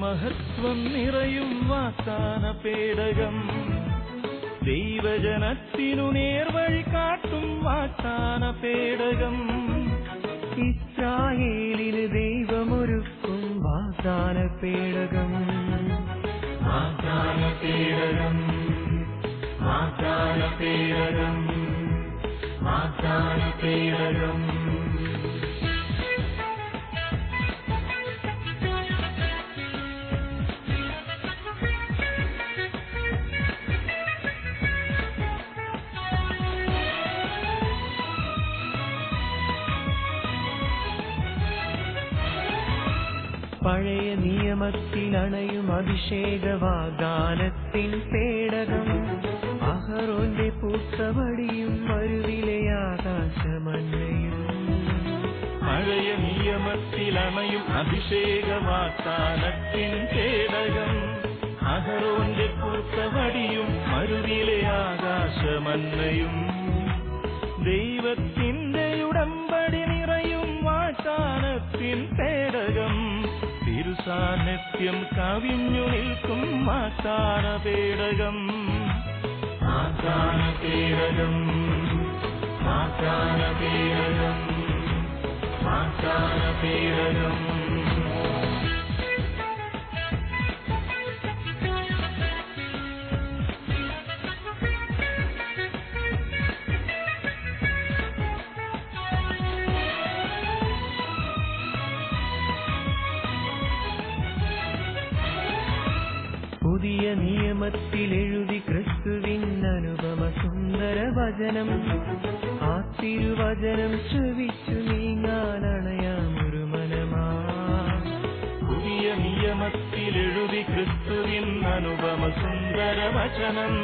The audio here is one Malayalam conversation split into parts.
മഹത്വം നിറയും വാഗ്ദാന പേടകം. ദൈവജനത്തിനു നേർവഴി കാട്ടും വാഗ്ദാന പേടകം. ഇസ്രായേലിന് ദൈവമൊരുക്കും വാഗ്ദാന പേടകം. വാഗ്ദാന പേടകം. പേടകം. പേടകം. പഴയ നിയമത്തിൽ അണയും അഭിഷേക വാഗ്ദാനത്തിൻ പേടകം. അഹറോന്റെ പൂത്തവടിയും മരുവിലെ ആകാശമണ്ണയും പഴയ നിയമത്തിലണയും അഭിഷേക വാഗ്ദാനത്തിൻ പേടകം. അഹറോന്റെ പൂത്തവടിയും മരുവിലെ ആകാശമണ്ണയും ദൈവത്തിന്റെ തിരുസാന്നിധ്യം കവിഞ്ഞു നിൽക്കും വാഗ്ദാന പേടകം വാഗ്ദാന പേടകം വാഗ്ദാന പേടകം വാഗ്ദാന പേടകം പുതിയ നിയമത്തിൽ എഴുതി ക്രിസ്തുവിൻ അനുപമ സുന്ദര വചനം. ആ തിരുവചനം ശ്രവിച്ചു നീങ്ങാനണയാമൊരു മനമാ. പുതിയ നിയമത്തിൽ നിയമത്തിലെഴുതി ക്രിസ്തുവിൻ അനുപമ സുന്ദര വചനം.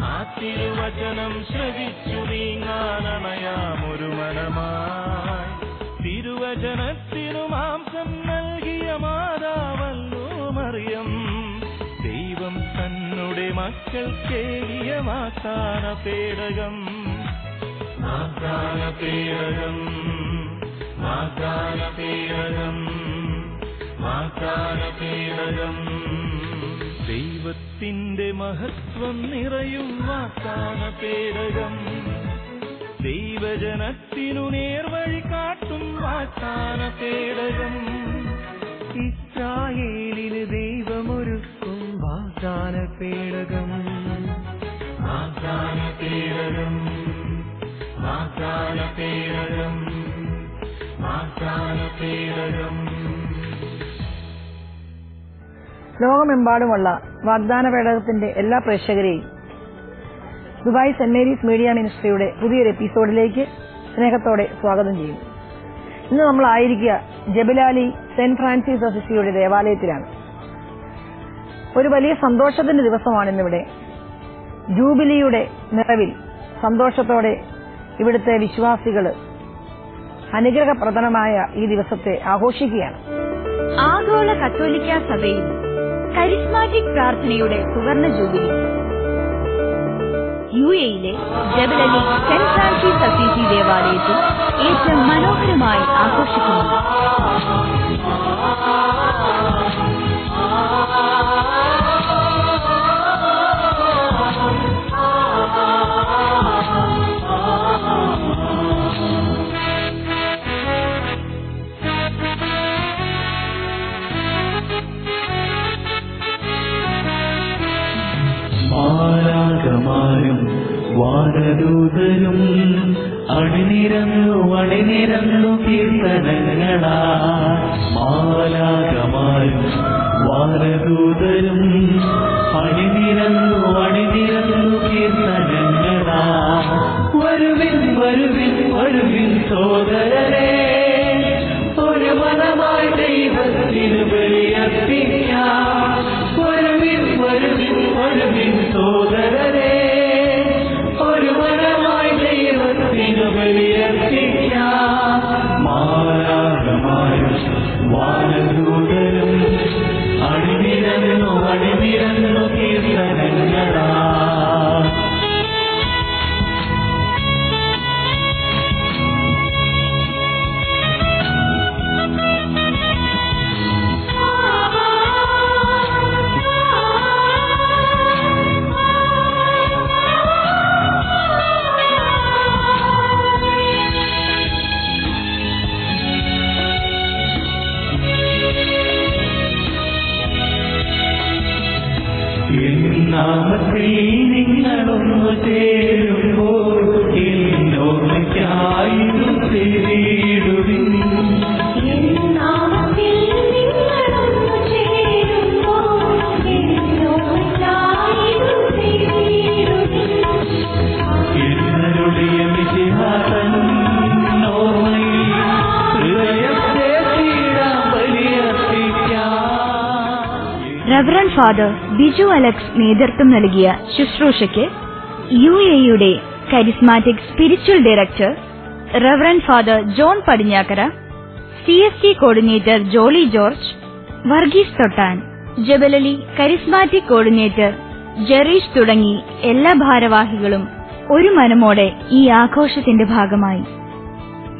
ആ തിരുവചനം ശ്രവിച്ചു നീങ്ങാനണയാമൊരു മനമായി തിരുവചനത്തിനു മാംസം നൽകിയ മാതാവല്ലോ മറിയം. തന്നുടെ മക്കൾ കേരിയ വാഗ്ദാന പേടകം. വാഗ്ദാന പേടകം. വാഗ്ദാന പേടകം. വാഗ്ദാന പേടകം. ദൈവത്തിന്റെ മഹത്വം നിറയും വാഗ്ദാന പേടകം. ദൈവജനത്തിനു നേർവഴി കാട്ടും വാഗ്ദാന പേടകം. ഇസ്രായേലിന് ദൈവമൊരുക്കും വാഗ്ദാന പേടകം ആഖ്യാന പേടകം ആഖ്യാന പേടകം ആഖ്യാന പേടകം ലോകമെമ്പാടുമുള്ള വാഗ്ദാന പേടകത്തിന്റെ എല്ലാ പ്രേക്ഷകരെയും Dubai saint Mary's media ministry പുതിയൊരു എപ്പിസോഡിലേക്ക് സ്നേഹത്തോടെ സ്വാഗതം ചെയ്യുന്നു. ഇന്ന് നമ്മൾ ആയിരിക്കുക ജബലാലി സെന്റ് ഫ്രാൻസിസ് അസിസിയുടെ ദേവാലയത്തിലാണ്. ഒരു വലിയ സന്തോഷത്തിന്റെ ദിവസമാണ് ഇന്നിവിടെ ജൂബിലിയുടെ നിറവിൽ സന്തോഷത്തോടെ ഇവിടുത്തെ വിശ്വാസികൾ അനുഗ്രഹപ്രദമായ ഈ ദിവസത്തെ ആഘോഷിക്കുകയാണ്. ആഗോള കത്തോലിക്ക സഭയിൽ കരിസ്മാറ്റിക് പ്രാർത്ഥനയുടെ സുവർണ ജൂബിലി. യു എയിലെ Jebel Ali saint Francis Assisi ദേവാലയത്തിൽ ഏറ്റവും മനോഹരമായി ആഘോഷിക്കുന്നു. വാനദൂതരും അണിനിരന്നു അണിനിരന്നു കീർത്തനങ്ങളാ ഫാദർ ബിജു അലക്സ് നേതൃത്വം നൽകിയ ശുശ്രൂഷയ്ക്ക് യു എയുടെ charismatic spiritual director reverend father John Padinjakkara C S T coordinator Jolly George Varghese Thottan Jebel Ali charismatic coordinator Jerish തുടങ്ങി എല്ലാ ഭാരവാഹികളും ഒരു മനമോടെ ഈ ആഘോഷത്തിന്റെ ഭാഗമായി.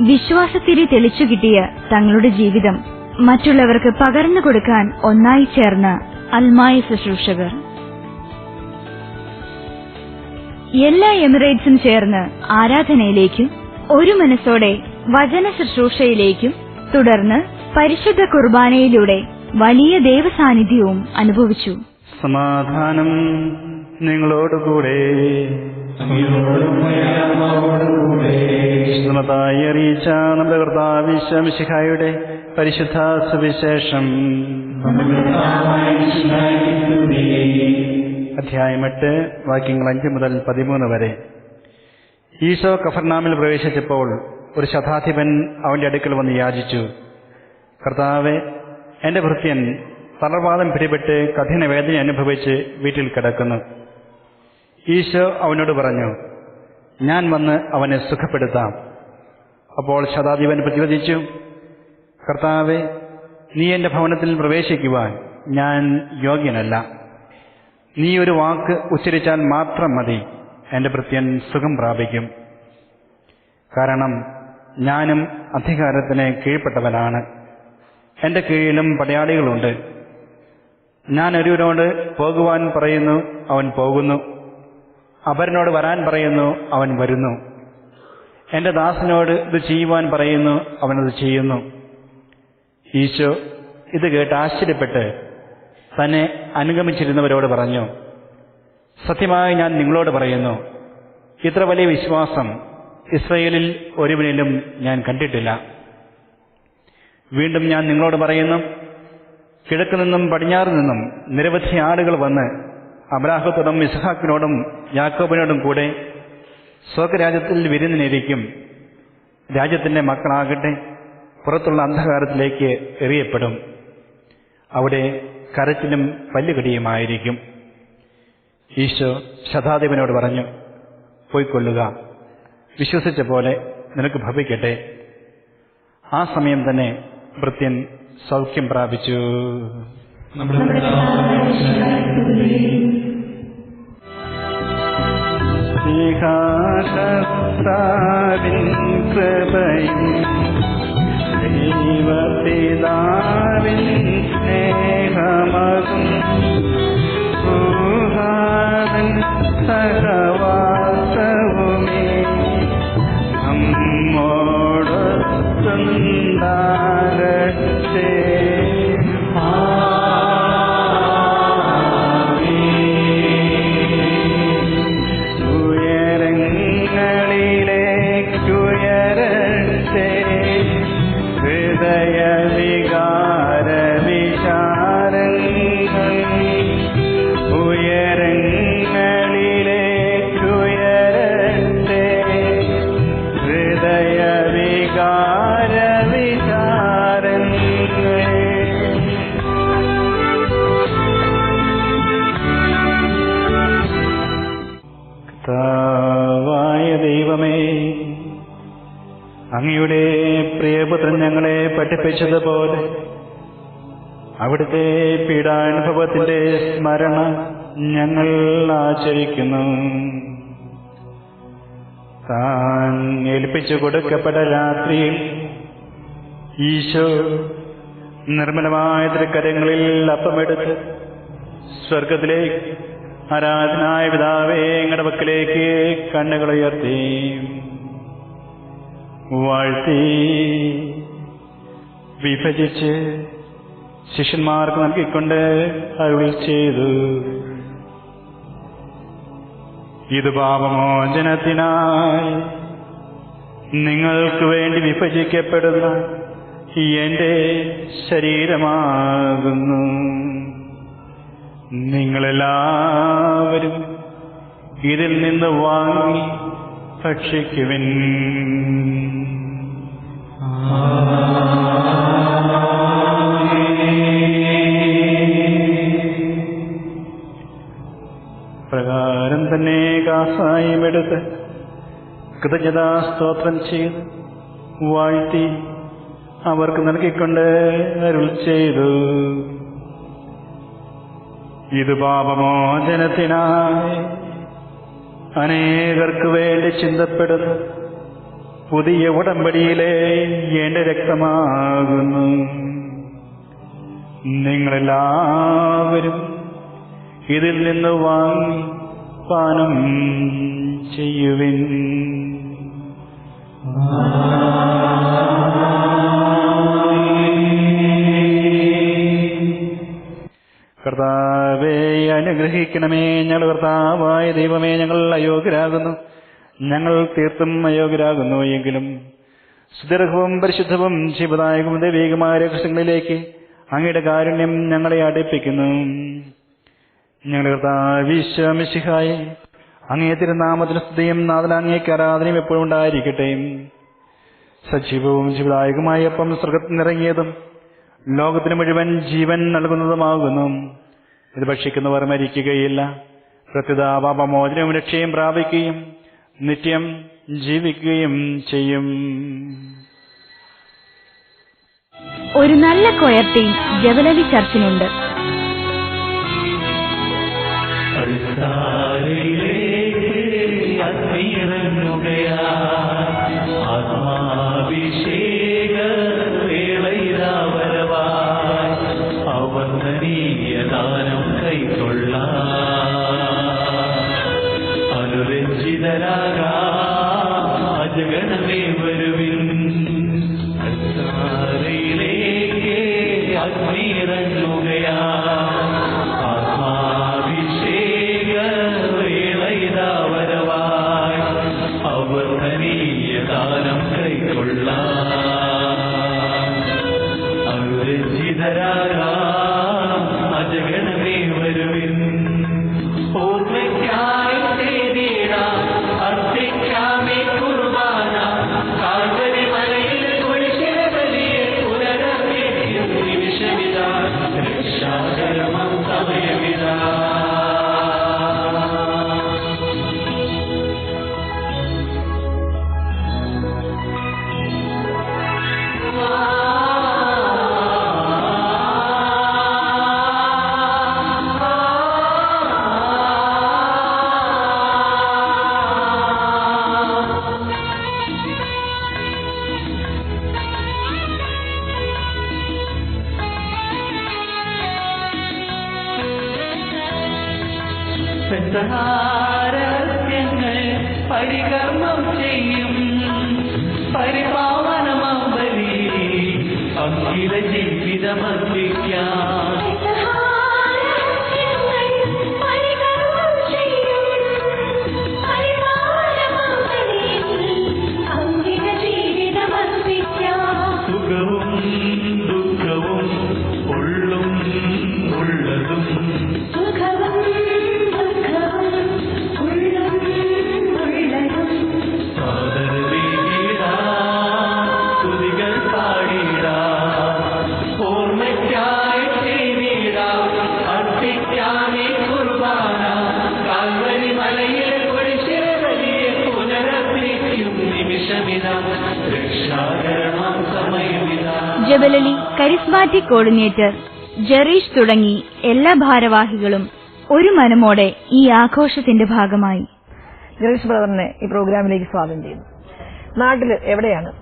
വിശ്വാസത്തിരി തെളിച്ചു കിട്ടിയ തങ്ങളുടെ ജീവിതം മറ്റുള്ളവർക്ക് പകർന്നു കൊടുക്കാൻ ഒന്നായി ചേർന്ന അൽമായ ശുശ്രൂഷകർ. എല്ലാ എമിറേറ്റ്സും ചേർന്ന് ആരാധനയിലേക്കും ഒരു മനസ്സോടെ വചന ശുശ്രൂഷയിലേക്കും തുടർന്ന് പരിശുദ്ധ കുർബാനയിലൂടെ വലിയ ദൈവസാന്നിധ്യവും അനുഭവിച്ചു. സമാധാനം നിങ്ങളോടുകൂടെ. അറിയിച്ച നമ്മുടെ കർത്താവിശ്വമിശിഹായുടെ പരിശുദ്ധ സുവിശേഷം. അധ്യായം എട്ട് വാക്യങ്ങൾ അഞ്ച് മുതൽ പതിമൂന്ന് വരെ. ഈശോ കഫർനാമിൽ പ്രവേശിച്ചപ്പോൾ ഒരു ശതാധിപൻ അവന്റെ അടുക്കൽ വന്ന് യാചിച്ചു. കർത്താവെ എന്റെ ഭൃത്യൻ തളർവാദം പിടിപെട്ട് കഠിന വേദന അനുഭവിച്ച് വീട്ടിൽ കിടക്കുന്നു. ഈശോ അവനോട് പറഞ്ഞു ഞാൻ വന്ന് അവനെ സുഖപ്പെടുത്താം. അപ്പോൾ ശതാധിപൻ പ്രതിവദിച്ചു കർത്താവെ നീ എന്റെ ഭവനത്തിൽ പ്രവേശിക്കുവാൻ ഞാൻ യോഗ്യനല്ല. നീ ഒരു വാക്ക് ഉച്ചരിച്ചാൽ മാത്രം മതി. എന്റെ ഭൃത്യൻ സുഖം പ്രാപിക്കും. കാരണം ഞാനും അധികാരത്തിന് കീഴ്പ്പെട്ടവനാണ്. എന്റെ കീഴിലും പടയാളികളുണ്ട്. ഞാൻ ഒരുവനോട് പോകുവാൻ പറയുന്നു അവൻ പോകുന്നു. അപരനോട് വരാൻ പറയുന്നു അവൻ വരുന്നു. എന്റെ ദാസനോട് ഇത് ചെയ്യുവാൻ പറയുന്നു അവനത് ചെയ്യുന്നു. ഈശോ ഇത് കേട്ട് ആശ്ചര്യപ്പെട്ട് തന്നെ അനുഗമിച്ചിരുന്നവരോട് പറഞ്ഞു സത്യമായി ഞാൻ നിങ്ങളോട് പറയുന്നു ഇത്ര വലിയ വിശ്വാസം ഇസ്രയേലിൽ ഒരുവനിലും ഞാൻ കണ്ടിട്ടില്ല. വീണ്ടും ഞാൻ നിങ്ങളോട് പറയുന്നു കിഴക്ക് നിന്നും പടിഞ്ഞാറ് നിന്നും നിരവധി ആളുകൾ വന്ന് അബ്രാഹത്തോടും ഇസ്ഹാക്കിനോടും യാക്കോബിനോടും കൂടെ സ്വർഗരാജ്യത്തിൽ വിരുന്നിനിരിക്കും രാജ്യത്തിന്റെ മക്കളാകട്ടെ പുറത്തുള്ള അന്ധകാരത്തിലേക്ക് എറിയപ്പെടും. അവിടെ കരച്ചിലും പല്ലുകടിയുമായിരിക്കും. ഈശോ ശതാധിപനോട് പറഞ്ഞു പോയിക്കൊള്ളുക. വിശ്വസിച്ച പോലെ നിനക്ക് ഭവിക്കട്ടെ. ആ സമയം തന്നെ വൃത്യൻ സൗഖ്യം പ്രാപിച്ചു. സ്നേഹാശസ്താവിൻ കൃപയും ദൈവപിതാവിൻ സ്നേഹമകും. സഹവാസവുമേ. നമ്മോട് ഉയരങ്ങളിലേക്കുയരട്ടെ താൻ ഏൽപ്പിച്ചു കൊടുക്കപ്പെട്ട രാത്രിയിൽ ഈശോ നിർമ്മലമായ തൃക്കരങ്ങളിൽ അപ്പമെടുത്ത് സ്വർഗത്തിലേക്ക് ആരാധനായ പിതാവേ ഞങ്ങളുടെ പക്കലേക്ക് കണ്ണുകൾ ഉയർത്തി. വാഴ്ത്തി. വിഭജിച്ച് ശിഷ്യന്മാർക്ക് നൽകിക്കൊണ്ട് അരുൾ ചെയ്തു. ഇത് പാപമോചനത്തിനായി നിങ്ങൾക്ക് വേണ്ടി വിഭജിക്കപ്പെടുന്ന എന്റെ ശരീരമാകുന്നു. നിങ്ങളെല്ലാവരും ഇതിൽ നിന്ന് വാങ്ങി ഭക്ഷിക്കുവിൻ. പ്രകാരം കാസായും എടുത്ത് കൃതജ്ഞതാ സ്തോത്രം ചെയ്ത് വാഴ്ത്തി അവർക്ക് നൽകിക്കൊണ്ട് അരുൾ ചെയ്തു. ഇത് പാപമോചനത്തിനായി അനേകർക്ക് വേണ്ടി ചിന്തപ്പെടുന്നു പുതിയ ഉടമ്പടിയിലെ എന്റെ രക്തമാകുന്നു. നിങ്ങളെല്ലാവരും ഇതിൽ നിന്ന് വാങ്ങി പാനം ചെയ്യുവിൻ. കർത്താവേ അനുഗ്രഹിക്കണമേ ഞങ്ങൾ കർത്താവായ ദൈവമേ ഞങ്ങൾ അയോഗ്യരാകുന്നു. ഞങ്ങൾ തീർത്തും അയോഗ്യരാകുന്നു എങ്കിലും സുദീർഘവും പരിശുദ്ധവും ശിവദായകവും ദൈവികമായ രഹസ്യങ്ങളിലേക്ക് അങ്ങയുടെ കാരുണ്യം ഞങ്ങളെ അടുപ്പിക്കുന്നു. ഞങ്ങളുടെ കർത്താവിശ്വമിശിഹായെ അങ്ങേ തിരുനാമത്തിന് സ്തുതിയും നാഥന അങ്ങേക്ക് ആരാധനയും എപ്പോഴും ഉണ്ടായിരിക്കട്ടെ. സജീവവും ജീവദായകമായ അപ്പം സ്വർഗത്തിനിറങ്ങിയതും ലോകത്തിന് മുഴുവൻ ജീവൻ നൽകുന്നതുമാകുന്നു. ഇത് ഭക്ഷിക്കുന്നവർ മരിക്കുകയില്ല. പ്രത്യുതാപാപമോചനവും രക്ഷയും പ്രാപിക്കുകയും നിത്യം ജീവിക്കുകയും ചെയ്യും. ഒരു നല്ല കൊയർ ടീം ജവലവി ചർച്ചിനുണ്ട്. ಸಂತಾ കരിസ്മാറ്റിക് കോർഡിനേറ്റർ ജെറീഷ് തുടങ്ങി എല്ലാ ഭാരവാഹികളും ഒരു മനമോടെ ഈ ആഘോഷത്തിന്റെ ഭാഗമായി. ജറീഷ് ബ്രദറിനെ ഈ പ്രോഗ്രാമിലേക്ക് സ്വാഗതം ചെയ്യുന്നു. നാട്ടിൽ എവിടെയാണ്?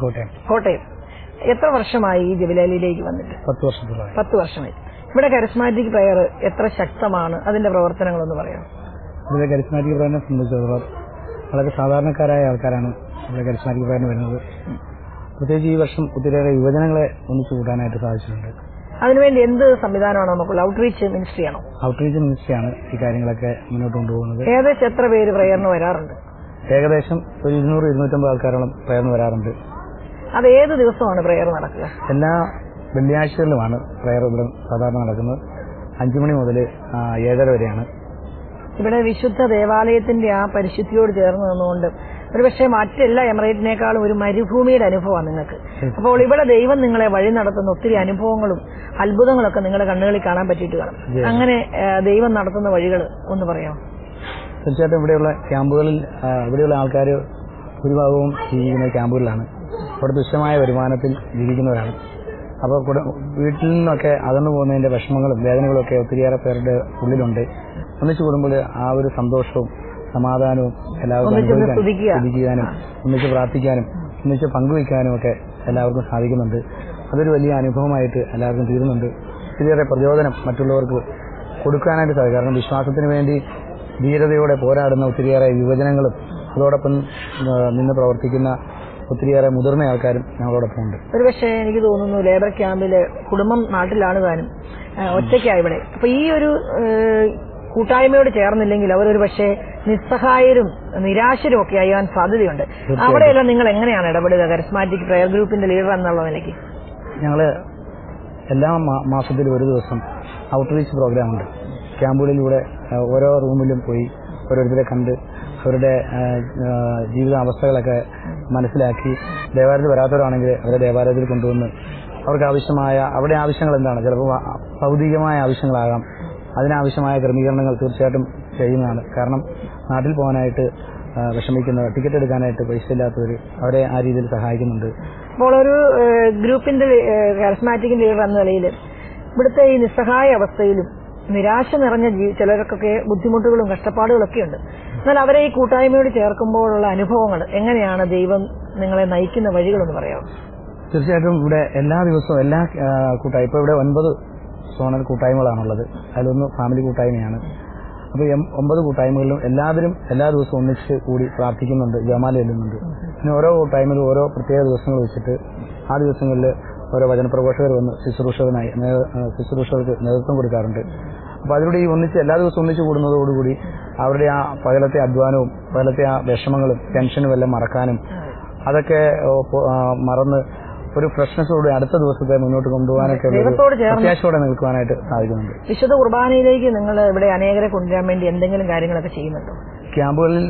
കോട്ടയം. കോട്ടയം. എത്ര വർഷമായി ഈ ജബിലാലിയിലേക്ക് വന്നിട്ട്? പത്ത് വർഷത്തോളമായി പത്ത് വർഷമായി. ഇവിടെ കരിസ്മാറ്റിക് പ്രയർ എത്ര ശക്തമാണ്? അതിന്റെ പ്രവർത്തനങ്ങളൊന്ന് പറയാം ഇവിടെ കരിസ്മാറ്റിക് പ്രയറിനെ സംബന്ധിച്ചിടത്തോളം വളരെ സാധാരണക്കാരായ ആൾക്കാരാണ് ഇവിടെ കരിസ്മാറ്റിക് പ്രയറിന് വരുന്നത്. പ്രത്യേകിച്ച് ഈ വർഷം ഒത്തിരിയേറെ യുവജനങ്ങളെ ഒന്നിച്ചു കൂട്ടാനായിട്ട് സാധിച്ചിട്ടുണ്ട്. അതിനുവേണ്ടി എന്ത് സംവിധാനമാണ് നമുക്കുള്ള ഔട്ട്റീച്ച് മിനിസ്ട്രിയാണോ ഔട്ട്റീച്ച് മിനിസ്ട്രിയാണ് ഈ കാര്യങ്ങളൊക്കെ മുന്നോട്ട് കൊണ്ടുപോകുന്നത്. ഏകദേശം എത്ര പേര് പ്രേരണ വരാറുണ്ട്? ഏകദേശം ഒരു ഇരുന്നൂറ് ഇരുന്നൂറ്റമ്പത് ആൾക്കാരോളം പ്രേരണ വരാറുണ്ട്. അത് ഏത് ദിവസമാണ് പ്രേയർ നടക്കുക? എല്ലാ വെള്ളിയാഴ്ചകളിലുമാണ് പ്രേയർ ഇവിടെ സാധാരണ നടക്കുന്നത്. അഞ്ചു മണി മുതൽ ഏഴര വരെയാണ്. ഇവിടെ വിശുദ്ധ ദേവാലയത്തിന്റെ ആ പരിശുദ്ധിയോട് ചേർന്ന് നിന്നുകൊണ്ട് ഒരുപക്ഷെ മറ്റെല്ലാ എമറേറ്റിനേക്കാളും ഒരു മരുഭൂമിയുടെ അനുഭവമാണ് നിങ്ങൾക്ക്. അപ്പോൾ ഇവിടെ ദൈവം നിങ്ങളെ വഴി നടത്തുന്ന ഒത്തിരി അനുഭവങ്ങളും അത്ഭുതങ്ങളൊക്കെ നിങ്ങളുടെ കണ്ണുകളിൽ കാണാൻ പറ്റിയിട്ട് കാണും. അങ്ങനെ ദൈവം നടത്തുന്ന വഴികൾ ഒന്ന് പറയാമോ? തീർച്ചയായിട്ടും ഇവിടെയുള്ള ക്യാമ്പുകളിൽ ഇവിടെയുള്ള ആൾക്കാർ ഭൂരിഭാഗവും ജീവിക്കുന്ന ക്യാമ്പുകളിലാണ്. അവിടെ തുച്ഛമായ വരുമാനത്തിൽ ജീവിക്കുന്നവരാണ്. അപ്പോൾ വീട്ടിൽ നിന്നൊക്കെ അകന്നു പോകുന്നതിന്റെ വിഷമങ്ങളും വേദനകളും ഒക്കെ ഒത്തിരിയേറെ പേരുടെ ഉള്ളിലുണ്ട്. ഒന്നിച്ചു കൂടുമ്പോൾ ആ ഒരു സന്തോഷവും സമാധാനവും എല്ലാവർക്കും. സ്തുതിക്കാനും ഒന്നിച്ച് പ്രാർത്ഥിക്കാനും ഒന്നിച്ച് പങ്കുവയ്ക്കാനും ഒക്കെ എല്ലാവർക്കും സാധിക്കുന്നുണ്ട്. അതൊരു വലിയ അനുഭവമായിട്ട് എല്ലാവർക്കും തീരുന്നുണ്ട്. ഇതിലേറെ പ്രചോദനം മറ്റുള്ളവർക്ക് കൊടുക്കാനായിട്ട് സാധിക്കും. കാരണം വിശ്വാസത്തിന് വേണ്ടി ധീരതയോടെ പോരാടുന്ന ഒത്തിരിയേറെ യുവജനങ്ങളും അതോടൊപ്പം നിന്ന് പ്രവർത്തിക്കുന്ന ഒത്തിരിയേറെ മുതിർന്ന ആൾക്കാരും ഞങ്ങളോടൊപ്പം ഉണ്ട്. ഒരുപക്ഷെ എനിക്ക് തോന്നുന്നു ലേബർ ക്യാമ്പിൽ കുടുംബം നാട്ടിലാണ് താനും ഒറ്റയ്ക്കായി ഇവിടെ. അപ്പൊ ഈ ഒരു കൂട്ടായ്മയോട് ചേർന്നില്ലെങ്കിൽ അവർ ഒരു പക്ഷേ നിസ്സഹായരും നിരാശരും ഒക്കെ അയ്യാൻ സാധ്യതയുണ്ട്. അവിടെയെല്ലാം നിങ്ങൾ എങ്ങനെയാണ് ഇടപെടുക? കരിസ്മാറ്റിക് പ്രയർ ഗ്രൂപ്പിന്റെ ലീഡർ എന്നുള്ള നിലയ്ക്ക്. ഞങ്ങൾ എല്ലാ മാസത്തിലും ഒരു ദിവസം ഔട്ട്റീച്ച് പ്രോഗ്രാം ഉണ്ട്. ക്യാമ്പുകളിലൂടെ ഓരോ റൂമിലും പോയി ഓരോരുത്തരെ കണ്ട് അവരുടെ ജീവിതാവസ്ഥകളൊക്കെ മനസ്സിലാക്കി ദേവാലയത്തിൽ വരാത്തവരാണെങ്കിൽ അവരെ ദേവാലയത്തിൽ കൊണ്ടുവന്ന് അവർക്ക് ആവശ്യമായ അവിടെ ആവശ്യങ്ങൾ എന്താണ്? ചിലപ്പോൾ ഭൗതികമായ ആവശ്യങ്ങളാകാം. അതിനാവശ്യമായ ക്രമീകരണങ്ങൾ തീർച്ചയായിട്ടും ചെയ്യുന്നതാണ്. കാരണം നാട്ടിൽ പോകാനായിട്ട് വിഷമിക്കുന്നവർ ടിക്കറ്റ് എടുക്കാനായിട്ട് പൈസ ഇല്ലാത്തവർ അവരെ ആ രീതിയിൽ സഹായിക്കുന്നുണ്ട്. അപ്പോൾ ഒരു ഗ്രൂപ്പിന്റെ കരിസ്മാറ്റിക് ലീഡർ എന്ന നിലയിൽ ഇവിടുത്തെ ഈ നിസ്സഹായ അവസ്ഥയിലും നിരാശ നിറഞ്ഞ ചിലർക്കൊക്കെ ബുദ്ധിമുട്ടുകളും കഷ്ടപ്പാടുകളും ഒക്കെ ഉണ്ട്. എന്നാൽ അവരെ ഈ കൂട്ടായ്മയോട് ചേർക്കുമ്പോഴുള്ള അനുഭവങ്ങൾ എങ്ങനെയാണ് ദൈവം നിങ്ങളെ നയിക്കുന്ന വഴികളെന്ന് പറയാം തീർച്ചയായിട്ടും ഇവിടെ എല്ലാ ദിവസവും എല്ലാ കൂട്ടായ്മ ഇപ്പൊ ഇവിടെ ഒൻപത് സോണൽ കൂട്ടായ്മകളാണുള്ളത്. അതിലൊന്ന് ഫാമിലി കൂട്ടായ്മയാണ്. അപ്പോൾ ഒമ്പത് കൂട്ടായ്മകളിലും എല്ലാവരും എല്ലാ ദിവസവും ഒന്നിച്ച് കൂടി പ്രാർത്ഥിക്കുന്നുണ്ട് ജമാല ചെല്ലുന്നുണ്ട്. പിന്നെ ഓരോ കൂട്ടായ്മയിലും ഓരോ പ്രത്യേക ദിവസങ്ങൾ വെച്ചിട്ട് ആ ദിവസങ്ങളിൽ ഓരോ വചനപ്രഘോഷകർ വന്ന് ശുശ്രൂഷകനായി ശുശ്രൂഷകർക്ക് നേതൃത്വം കൊടുക്കാറുണ്ട്. അപ്പോൾ അതിലൂടെ ഈ ഒന്നിച്ച് എല്ലാ ദിവസവും ഒന്നിച്ച് കൂടുന്നതോടുകൂടി അവരുടെ ആ പകലത്തെ അധ്വാനവും പകലത്തെ ആ വിഷമങ്ങളും ടെൻഷനും എല്ലാം മറക്കാനും അതൊക്കെ മറന്ന് ഒരു ഫ്രഷ്നെസ്സോടെ അടുത്ത ദിവസത്തെ മുന്നോട്ട് കൊണ്ടുപോകാനൊക്കെ നിൽക്കുവാനായിട്ട് സാധിക്കുന്നുണ്ട്. വിശുദ്ധ കുർബാനയിലേക്ക് നിങ്ങൾ ഇവിടെ അനേകരെ കൊണ്ടുവരാൻ വേണ്ടി എന്തെങ്കിലും കാര്യങ്ങളൊക്കെ ചെയ്യുന്നുണ്ടോ? ക്യാമ്പുകളിൽ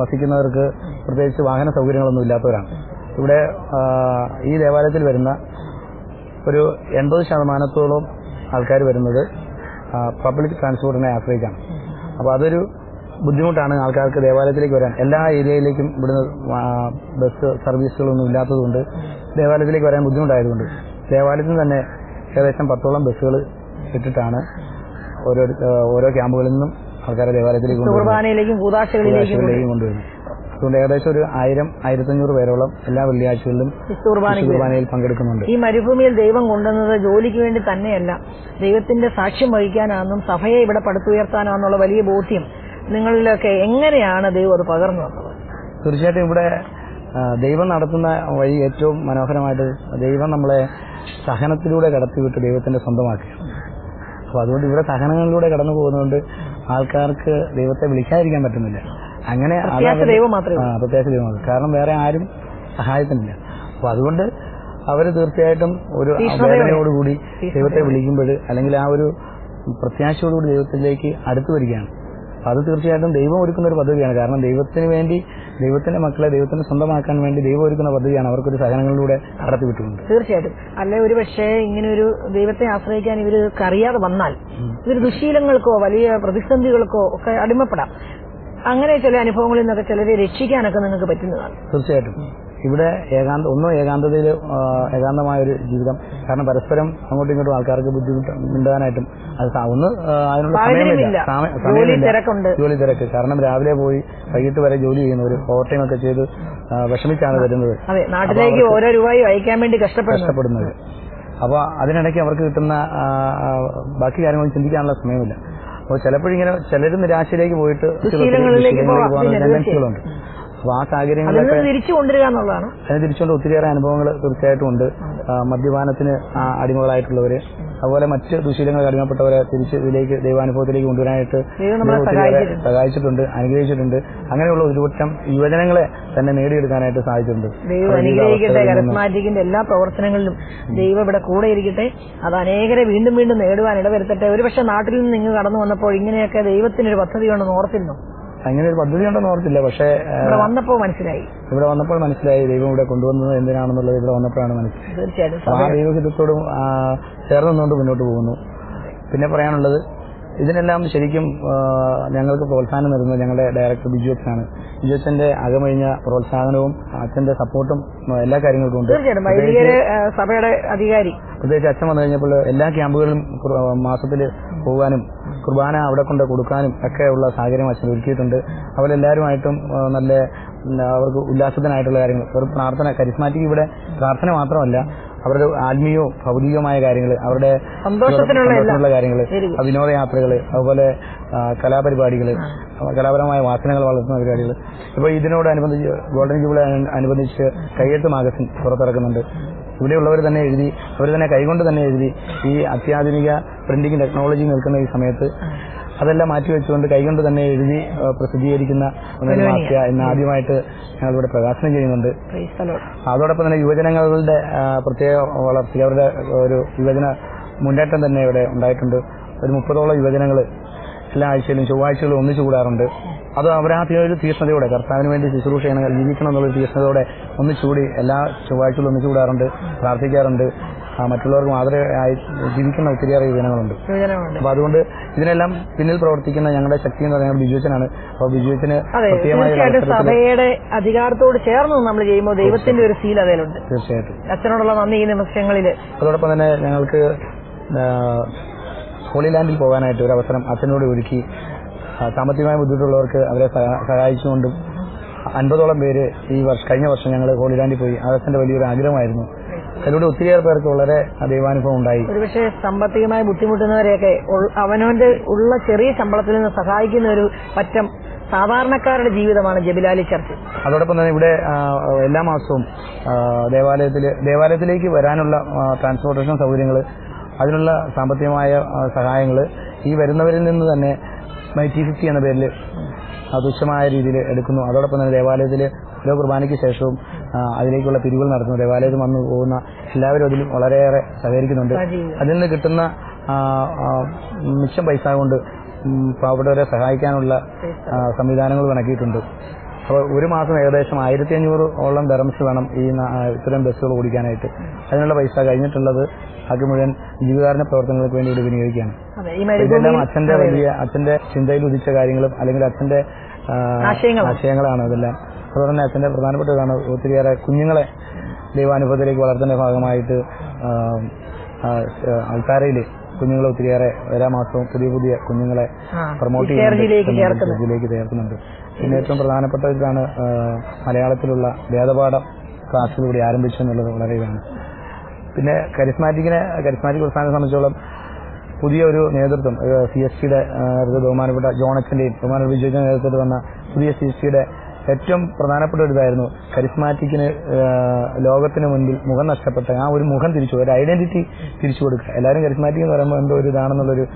വസിക്കുന്നവർക്ക് പ്രത്യേകിച്ച് വാഹന സൗകര്യങ്ങളൊന്നും ഇല്ലാത്തവരാണ്. ഇവിടെ ഈ ദേവാലയത്തിൽ വരുന്ന ഒരു എൺപത് ശതമാനത്തോളം ആൾക്കാർ വരുന്നത് പബ്ലിക് ട്രാൻസ്പോർട്ടിനെ ആശ്രയിച്ചാണ്. അപ്പോൾ അതൊരു ബുദ്ധിമുട്ടാണ് ആൾക്കാർക്ക് ദേവാലയത്തിലേക്ക് വരാൻ. എല്ലാ ഏരിയയിലേക്കും ഇവിടുന്ന് ബസ് സർവീസുകളൊന്നും ഇല്ലാത്തതുകൊണ്ട് ദേവാലയത്തിലേക്ക് വരാൻ ബുദ്ധിമുട്ടായതുകൊണ്ട് ദേവാലയത്തിൽ തന്നെ ഏകദേശം പത്തോളം ബസ്സുകൾ ഇട്ടിട്ടാണ് ഓരോ ഓരോ ക്യാമ്പുകളിൽ നിന്നും ആൾക്കാരെ ദേവാലയത്തിലേക്ക് കൊണ്ടുവരുന്നത്. അതുകൊണ്ട് ഏകദേശം ഒരു ആയിരം ആയിരത്തഞ്ഞൂറ് പേരോളം എല്ലാ വെള്ളിയാഴ്ചകളിലും. കുർബാനയിൽ പങ്കെടുക്കുന്നുണ്ട്. ഈ മരുഭൂമിയിൽ ദൈവം കൊണ്ടുവന്നത് ജോലിക്ക് വേണ്ടി തന്നെയല്ല. ദൈവത്തിന്റെ സാക്ഷ്യം വഹിക്കാനാണെന്നും സഭയെ ഇവിടെ പടുത്തുയർത്താനാണെന്നുള്ള വലിയ ബോധ്യം നിങ്ങളിലൊക്കെ എങ്ങനെയാണ് ദൈവം അത് പകർന്നു വന്നത് തീർച്ചയായിട്ടും ഇവിടെ ദൈവം നടത്തുന്ന വഴി ഏറ്റവും മനോഹരമായിട്ട് ദൈവം നമ്മളെ സഹനത്തിലൂടെ കടത്തിവിട്ട് ദൈവത്തിന്റെ സ്വന്തമാക്കുക അപ്പോൾ അതുകൊണ്ട് ഇവിടെ സഹനങ്ങളിലൂടെ കടന്നു പോകുന്നതുകൊണ്ട് ആൾക്കാർക്ക് ദൈവത്തെ വിളിക്കാതിരിക്കാൻ പറ്റുന്നില്ല. അങ്ങനെ പ്രത്യാശ ദൈവം കാരണം വേറെ ആരും സഹായത്തിനില്ല. അപ്പോൾ അതുകൊണ്ട് അവർ തീർച്ചയായിട്ടും ഒരു. വേദനയോടുകൂടി ദൈവത്തെ വിളിക്കുമ്പോൾ അല്ലെങ്കിൽ ആ ഒരു പ്രത്യാശയോടുകൂടി ദൈവത്തിലേക്ക് അടുത്തു വരികയാണ്. അത് തീർച്ചയായിട്ടും ദൈവം ഒരുക്കുന്ന ഒരു പദ്ധതിയാണ്. കാരണം ദൈവത്തിന് വേണ്ടി ദൈവത്തിന്റെ മക്കളെ ദൈവത്തിന് സ്വന്തമാക്കാൻ വേണ്ടി ദൈവം ഒരുക്കുന്ന പദ്ധതിയാണ് അവർക്കൊരു സഹനങ്ങളിലൂടെ കടത്തിവിട്ടുകൊണ്ട് തീർച്ചയായിട്ടും. അല്ലെ ഒരു പക്ഷേ ഇങ്ങനെ ഒരു ദൈവത്തെ ആശ്രയിക്കാൻ ഇവർ അറിയാതെ വന്നാൽ ഇവർ ദുശീലങ്ങൾക്കോ വലിയ പ്രതിസന്ധികൾക്കോ ഒക്കെ അടിമപ്പെടാം. അങ്ങനെ ചില അനുഭവങ്ങളിൽ നിന്നൊക്കെ ചിലരെ രക്ഷിക്കാനൊക്കെ നിങ്ങൾക്ക് പറ്റുന്നതാണ്. തീർച്ചയായിട്ടും. ഇവിടെ ഏകാന്ത ഒന്നും ഏകാന്തതയിൽ ഏകാന്തമായ ഒരു ജീവിതം. കാരണം പരസ്പരം അങ്ങോട്ടും ഇങ്ങോട്ടും ആൾക്കാർക്ക് ബുദ്ധിമുട്ട് മിണ്ടാനായിട്ടും അത് ഒന്ന് അതിനുള്ള സമയമില്ല. ജോലി സമയമില്ല. തിരക്കുണ്ട്. ജോലി തിരക്ക്. കാരണം രാവിലെ പോയി വൈകിട്ട് വരെ ജോലി ചെയ്യുന്നവർ ഓവർ ടൈം ഒക്കെ ചെയ്ത് വിഷമിച്ചാണ് വരുന്നത്. നാട്ടിലേക്ക് ഓരോ രൂപയും അയക്കാൻ വേണ്ടി കഷ്ടപ്പെടുന്നു കഷ്ടപ്പെടുന്നത്. അപ്പൊ അതിനിടയ്ക്ക് അവർക്ക് കിട്ടുന്ന ബാക്കി കാര്യങ്ങൾ ചിന്തിക്കാനുള്ള സമയമില്ല. അപ്പോൾ ചിലപ്പോഴിങ്ങനെ ചിലരും നിരാശയിലേക്ക് പോയിട്ട് പോകാനുള്ള ടെൻഡൻസികളുണ്ട് ആ സാഹചര്യങ്ങളിലൊക്കെ തിരിച്ചു കൊണ്ടുവരിക എന്നുള്ളതാണ്. അതിനെ തിരിച്ചുകൊണ്ട് ഒത്തിരിയേറെ അനുഭവങ്ങൾ തീർച്ചയായിട്ടും ഉണ്ട്. മദ്യപാനത്തിന് അടിമകളായിട്ടുള്ളവര്. അതുപോലെ മറ്റ് ദുശീലങ്ങൾ അടിമപ്പെട്ടവരെ തിരിച്ച് ഇതിലേക്ക് ദൈവാനുഭവത്തിലേക്ക് കൊണ്ടുവരാനായിട്ട് സഹായിച്ചിട്ടുണ്ട്. അനുഗ്രഹിച്ചിട്ടുണ്ട്. അങ്ങനെയുള്ള ഒരുപറ്റം യുവജനങ്ങളെ തന്നെ നേടിയെടുക്കാനായിട്ട് സാധിച്ചിട്ടുണ്ട്. ദൈവം അവരുടെ അനുഗ്രഹിക്കട്ടെ കരസ്മാറ്റിക്കിന്റെ എല്ലാ പ്രവർത്തനങ്ങളിലും ദൈവം ഇവിടെ കൂടെ ഇരിക്കട്ടെ. അത് അനേകരെ വീണ്ടും വീണ്ടും നേടുവാൻ ഇടവരുത്തട്ടെ. ഒരുപക്ഷെ നാട്ടിൽ നിന്ന് നിങ്ങൾ കടന്നു വന്നപ്പോൾ ഇങ്ങനെയൊക്കെ ദൈവത്തിനൊരു പദ്ധതി ഉണ്ടെന്ന് ഓർത്തിരുന്നു? അങ്ങനെ ഒരു പദ്ധതി ഉണ്ടെന്ന് ഓർത്തില്ല പക്ഷേ വന്നപ്പോൾ മനസ്സിലായി. ഇവിടെ വന്നപ്പോൾ മനസ്സിലായി ദൈവം ഇവിടെ കൊണ്ടുവന്നത് എന്തിനാണെന്നുള്ളത് ഇവിടെ വന്നപ്പോഴാണ് മനസ്സിലായത്. തീർച്ചയായിട്ടും. ആ ദൈവഹിതത്തോടും ചേർന്നുകൊണ്ട് മുന്നോട്ട് പോകുന്നു. പിന്നെ പറയാനുള്ളത് ഇതിനെല്ലാം ശരിക്കും ഞങ്ങൾക്ക് പ്രോത്സാഹനം നൽകുന്നത് ഞങ്ങളുടെ ഡയറക്ടർ ബിജു അച്ഛനാണ്. ബിജു അച്ഛന്റെ അകമഴിഞ്ഞ പ്രോത്സാഹനവും അച്ഛന്റെ സപ്പോർട്ടും എല്ലാ കാര്യങ്ങൾക്കും ഉണ്ട്. സഭയുടെ അധികാരി. പ്രത്യേകിച്ച് അച്ഛൻ വന്നു കഴിഞ്ഞപ്പോൾ എല്ലാ ക്യാമ്പുകളിലും മാസത്തിൽ പോകാനും കുർബാന അവിടെ കൊണ്ട് കൊടുക്കാനും ഒക്കെ ഉള്ള സാഹചര്യം അച്ഛൻ ഒരുക്കിയിട്ടുണ്ട്. അവരെല്ലാവരുമായിട്ടും എല്ലാവരുമായിട്ടും നല്ല അവർക്ക് ഉല്ലാസത്തിനായിട്ടുള്ള കാര്യങ്ങൾ ഒരു പ്രാർത്ഥന കരിസ്മാറ്റിക് ഇവിടെ പ്രാർത്ഥന മാത്രമല്ല അവരുടെ ആത്മീയവും ഭൗതികമായ കാര്യങ്ങൾ അവരുടെ സന്തോഷത്തിനുള്ള കാര്യങ്ങൾ വിനോദയാത്രകൾ അതുപോലെ കലാപരിപാടികൾ കലാപരമായ വാസനകൾ വളർത്തുന്ന പരിപാടികൾ ഇപ്പൊ ഇതിനോടനുബന്ധിച്ച് ഗോൾഡൻ ജൂബിളി അനുബന്ധിച്ച് കയ്യെഴുത്ത് മാഗസിൻ പുറത്തിറക്കുന്നുണ്ട്. ഇവിടെയുള്ളവർ തന്നെ എഴുതി അവർ തന്നെ കൈകൊണ്ട് തന്നെ എഴുതി ഈ അത്യാധുനിക പ്രിന്റിംഗ് ടെക്നോളജി നിൽക്കുന്ന ഈ സമയത്ത് അതെല്ലാം മാറ്റിവെച്ചുകൊണ്ട് കൈകൊണ്ട് തന്നെ എഴുതി പ്രസിദ്ധീകരിക്കുന്ന മാഫിയ എന്ന് ആദ്യമായിട്ട് ഞങ്ങളിവിടെ പ്രകാശനം ചെയ്യുന്നുണ്ട്. അതോടൊപ്പം തന്നെ യുവജനങ്ങളുടെ പ്രത്യേക വളർച്ച അവരുടെ ഒരു യുവജന മുന്നേറ്റം തന്നെ ഇവിടെ ഉണ്ടായിട്ടുണ്ട്. ഒരു മുപ്പതോളം യുവജനങ്ങൾ എല്ലാ ആഴ്ചയിലും ചൊവ്വാഴ്ചകളും ഒന്നിച്ചു കൂടാറുണ്ട്. അത് അവർ ആ ഒരു തീഷ്ണതയോടെ കർത്താവിന് വേണ്ടി ശുശ്രൂഷ ചെയ്യണം ജീവിക്കണം എന്നുള്ള തീഷ്ണതയോടെ ഒന്നിച്ചുകൂടി എല്ലാ ചൊവ്വാഴ്ചകളും ഒന്നിച്ചു കൂടാറുണ്ട് പ്രാർത്ഥിക്കാറുണ്ട്. മറ്റുള്ളവർക്ക് മാതൃകയായി ജീവിക്കുന്ന ഒത്തിരിയേറെ യുവജനങ്ങളുണ്ട്. അപ്പൊ അതുകൊണ്ട് ഇതിനെല്ലാം പിന്നിൽ പ്രവർത്തിക്കുന്ന ഞങ്ങളുടെ ശക്തി എന്ന് പറയുന്നത് ബിജുവച്ചനാണ് അപ്പോൾ ബിജുവച്ചന് സഭയുടെ അധികാരത്തോട് ചേർന്ന് നമ്മൾ ചെയ്യുമ്പോൾ ദൈവത്തിന്റെ ഒരു സീൽ അതിലുണ്ട്. തീർച്ചയായിട്ടും. അച്ഛനോടുള്ള നന്ദി ഈ നിമിഷങ്ങളിൽ. അതോടൊപ്പം തന്നെ ഞങ്ങൾക്ക് ഹോളിലാൻഡിൽ ഹോളി ലാൻഡിൽ പോകാനായിട്ട് ഒരു അവസരം അച്ഛനോട് ഒരുക്കി. സാമ്പത്തികമായ ബുദ്ധിമുട്ടുള്ളവർക്ക് അവരെ സഹാ- സഹായിച്ചുകൊണ്ടും അൻപതോളം പേര് ഈ വർഷം കഴിഞ്ഞ വർഷം ഞങ്ങൾ ഹോളിലാൻഡിൽ പോയി. അതച്ഛന്റെ അച്ഛന്റെ വലിയൊരു ആഗ്രഹമായിരുന്നു. അതിലൂടെ ഒത്തിരിയേറെ പേർക്ക് വളരെ ദൈവാനുഭവം ഉണ്ടായി. ഒരുപക്ഷെ സാമ്പത്തികമായി ബുദ്ധിമുട്ടുന്നവരെയൊക്കെ അവനവന്റെ ഉള്ള ചെറിയ ശമ്പളത്തിൽ നിന്ന് സഹായിക്കുന്ന ഒരു പറ്റം സാധാരണക്കാരുടെ ജീവിതമാണ് ജബിലാലി ചർച്ച്. അതോടൊപ്പം തന്നെ ഇവിടെ എല്ലാ മാസവും ദേവാലയത്തിൽ ദേവാലയത്തിലേക്ക് വരാനുള്ള ട്രാൻസ്പോർട്ടേഷൻ സൗകര്യങ്ങൾ അതിനുള്ള സാമ്പത്തികമായ സഹായങ്ങൾ ഈ വരുന്നവരിൽ നിന്ന് തന്നെ മൈറ്റി ഫിഫ്റ്റി എന്ന പേരിൽ തുച്ഛമായ രീതിയിൽ എടുക്കുന്നു. അതോടൊപ്പം തന്നെ ദേവാലയത്തിൽ ഓരോ കുർബാനയ്ക്ക് ശേഷവും അതിലേക്കുള്ള പിരിവുകൾ നടത്തുന്നു. ദേവാലയത്തിൽ വന്നു പോകുന്ന എല്ലാവരും അതിൽ വളരെയേറെ സഹകരിക്കുന്നുണ്ട്. സഹകരിക്കുന്നു. അതിൽ നിന്ന് കിട്ടുന്ന മിച്ചം പൈസ കൊണ്ട് പാവപ്പെട്ടവരെ സഹായിക്കാനുള്ള സംവിധാനങ്ങൾ ഇണക്കിയിട്ടുണ്ട് അപ്പോൾ ഒരു മാസം ഏകദേശം ആയിരത്തി അഞ്ഞൂറ് ഓളം ഡെറംസ് വേണം ഈ ഇത്തരം ബസ്സുകൾ ഓടിക്കാനായിട്ട്. അതിനുള്ള പൈസ കഴിഞ്ഞിട്ടുള്ളത് ബാക്കി മുഴുവൻ ജീവകാരുണ്യ പ്രവർത്തനങ്ങൾക്ക് വേണ്ടി ഇവിടെ വിനിയോഗിക്കുകയാണ്. ഇതെല്ലാം അച്ഛന്റെ വലിയ അച്ഛന്റെ ചിന്തയിൽ ഉദിച്ച കാര്യങ്ങളും അല്ലെങ്കിൽ അച്ഛന്റെ ആശയങ്ങളാണ്. ആശയങ്ങളാണ് ഇതെല്ലാം അതുപോലെ തന്നെ അച്ഛന്റെ പ്രധാനപ്പെട്ടതാണ് ഒത്തിരിയേറെ കുഞ്ഞുങ്ങളെ ദൈവാനുഭവത്തിലേക്ക് വളർത്തുന്ന ഭാഗമായിട്ട് ആൾക്കാരയിൽ കുഞ്ഞുങ്ങളെ ഒത്തിരിയേറെ എല്ലാ മാസവും പുതിയ പുതിയ കുഞ്ഞുങ്ങളെ പ്രൊമോട്ട് ചെയ്യുന്നുണ്ട് ഇതിലേക്ക് ചേർക്കുന്നുണ്ട്. പിന്നെ ഏറ്റവും പ്രധാനപ്പെട്ട ഇതാണ് മലയാളത്തിലുള്ള വേദപാഠം ക്ലാസ്സിലൂടെ ആരംഭിച്ചു എന്നുള്ളത് വളരെ ഇതാണ് പിന്നെ കരിസ്മാറ്റിക്കിനെ കരിസ്മാറ്റിക് പ്രസ്ഥാനത്തെ സംബന്ധിച്ചോളം പുതിയ ഒരു നേതൃത്വം സി എസ് സിയുടെ ബഹുമാനപ്പെട്ട ജോണച്ചന്റെയും ബഹുമാനപ്പെട്ട വിജയന്റെ നേതൃത്വത്തിൽ വന്ന പുതിയ സി എസ് സിയുടെ ഏറ്റവും പ്രധാനപ്പെട്ട ഒരു ഇതായിരുന്നു. കരിസ്മാറ്റിക്കിന് ലോകത്തിന് മുൻപിൽ മുഖം നഷ്ടപ്പെട്ട ആ ഒരു മുഖം തിരിച്ചു ഒരു ഐഡന്റിറ്റി തിരിച്ചു കൊടുക്കുക. എല്ലാവരും കരിസ്മാറ്റിക് എന്ന് പറയുമ്പോൾ എന്തോ ഒരു ഇതാണെന്നുള്ളൊരു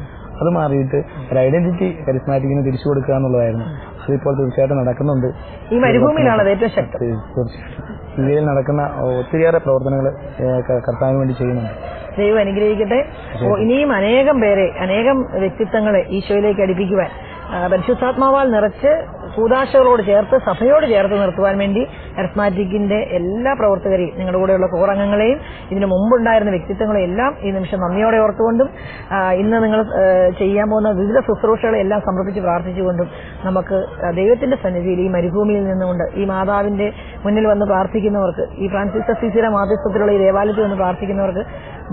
അത് മാറിയിട്ട് ഒരു ഐഡന്റിറ്റി കരിസ്മാറ്റിക്കിന് തിരിച്ചു കൊടുക്കുക എന്നുള്ളതായിരുന്നു. അതിപ്പോൾ തീർച്ചയായിട്ടും നടക്കുന്നുണ്ട്. ഈ മരുഭൂമിയിലാണ് ഏറ്റവും ശക്തി. തീർച്ചയായിട്ടും ഇന്ത്യയിൽ നടക്കുന്ന ഒത്തിരിയേറെ പ്രവർത്തനങ്ങൾ കർത്താവിന് വേണ്ടി ചെയ്യുന്നുണ്ട്. ദൈവം അനുഗ്രഹിക്കട്ടെ. ഇനിയും അനേകം പേരെ അനേകം വ്യക്തിത്വങ്ങളെ ഈശോയിലേക്ക് അടുപ്പിക്കുവാൻ പരിശുദ്ധാത്മാവാൽ നിറച്ച് കൂതാശകളോട് ചേർത്ത് സഭയോട് ചേർത്ത് നിർത്തുവാൻ വേണ്ടി എർത്മാറ്റിക്കിന്റെ എല്ലാ പ്രവർത്തകരെയും നിങ്ങളുടെ കൂടെയുള്ള കോറംഗങ്ങളെയും ഇതിനു മുമ്പുണ്ടായിരുന്ന വ്യക്തിത്വങ്ങളെയും എല്ലാം ഈ നിമിഷം നന്ദിയോടെ ഓർത്തുകൊണ്ടും ഇന്ന് നിങ്ങൾ ചെയ്യാൻ പോകുന്ന വിവിധ ശുശ്രൂഷകളെല്ലാം സമർപ്പിച്ച് പ്രാർത്ഥിച്ചുകൊണ്ടും നമുക്ക് ദൈവത്തിന്റെ സന്നിധിയിൽ ഈ മരുഭൂമിയിൽ നിന്നുകൊണ്ട് ഈ മാതാവിന്റെ മുന്നിൽ വന്ന് പ്രാർത്ഥിക്കുന്നവർക്ക് ഈ ഫ്രാൻസിസ് അസീസിയുടെ മാധ്യസ്ഥത്തിലുള്ള ഈ ദേവാലയത്തിൽ വന്ന് പ്രാർത്ഥിക്കുന്നവർക്ക്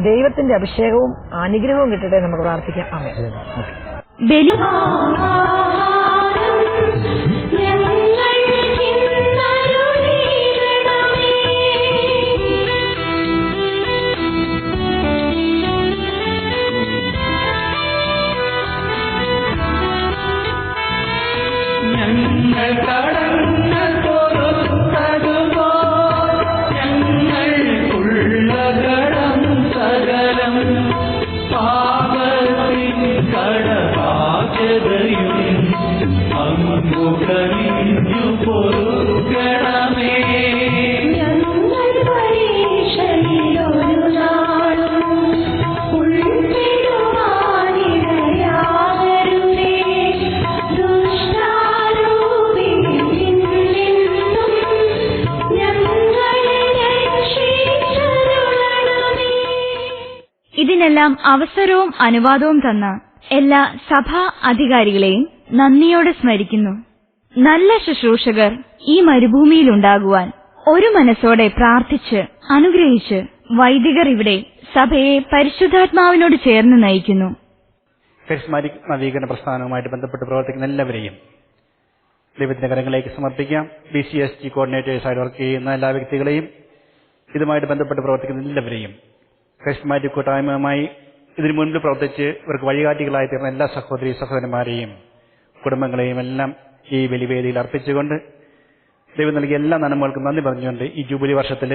ദൈവത്തിന്റെ അഭിഷേകവും അനുഗ്രഹവും കിട്ടട്ടെ നമുക്ക് പ്രാർത്ഥിക്കാം. അമേ ബലി ഇതിനെല്ലാം അവസരവും അനുവാദവും തന്ന എല്ലാ സഭാ അധികാരികളെയും നന്ദിയോടെ സ്മരിക്കുന്നു. നല്ല ശുശ്രൂഷകർ ഈ മരുഭൂമിയിലുണ്ടാകുവാൻ ഒരു മനസ്സോടെ പ്രാർത്ഥിച്ച് അനുഗ്രഹിച്ച് വൈദികർ ഇവിടെ സഭയെ പരിശുദ്ധാത്മാവിനോട് ചേർന്ന് നയിക്കുന്നു. നവീകരണ പ്രസ്ഥാനവുമായിട്ട് ബന്ധപ്പെട്ട് പ്രവർത്തിക്കുന്ന എല്ലാവരെയും ദൈവത്തിന്റെ കരങ്ങളിലേക്ക് സമർപ്പിക്കാം. ബി സി എസ് ടി കോർഡിനേറ്റേഴ്സായിട്ട് വർക്ക് ചെയ്യുന്ന എല്ലാ വ്യക്തികളെയും ഇതുമായിട്ട് ബന്ധപ്പെട്ട് പ്രവർത്തിക്കുന്ന എല്ലാവരെയും കരിസ്മാറ്റിക് കൂട്ടായ്മയുമായി ഇതിനു മുൻപ് പ്രവർത്തിച്ച് ഇവർക്ക് വഴികാട്ടികളായി തീർന്ന എല്ലാ സഹോദരി സഹോദരന്മാരെയും കുടുംബങ്ങളെയും എല്ലാം ഈ ബലിവേദിയിൽ അർപ്പിച്ചുകൊണ്ട് ദൈവം നൽകിയ എല്ലാ നന്മകൾക്കും നന്ദി പറഞ്ഞുകൊണ്ട് ഈ ജൂബിലി വർഷത്തിൽ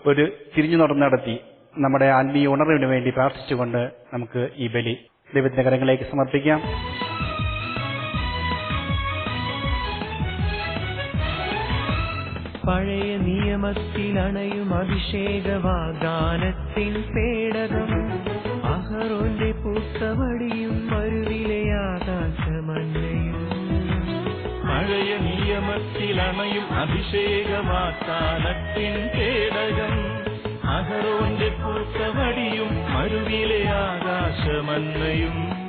ഒരു തിരിഞ്ഞു നടന്ന് നടത്തി നമ്മുടെ ആത്മീയ ഉണർവിന് വേണ്ടി പ്രാർത്ഥിച്ചുകൊണ്ട് നമുക്ക് ഈ ബലി ദൈവത്തിന്റെ കരങ്ങളിലേക്ക് സമർപ്പിക്കാം. പഴയ നിയമത്തിൽ അണയും അഭിഷേക വാഗ്ദാനത്തിൻ പേടകം അഹറോന്റെ പൂത്തവടിയും മരുവിലെ ആകാശമന്നയും പഴയ നിയമത്തിലണയും അഭിഷേകമാക്കാനത്തിൻ പേടകം. അഹറോന്റെ പൂത്തവടിയും മരുവിലെ ആകാശമന്നയും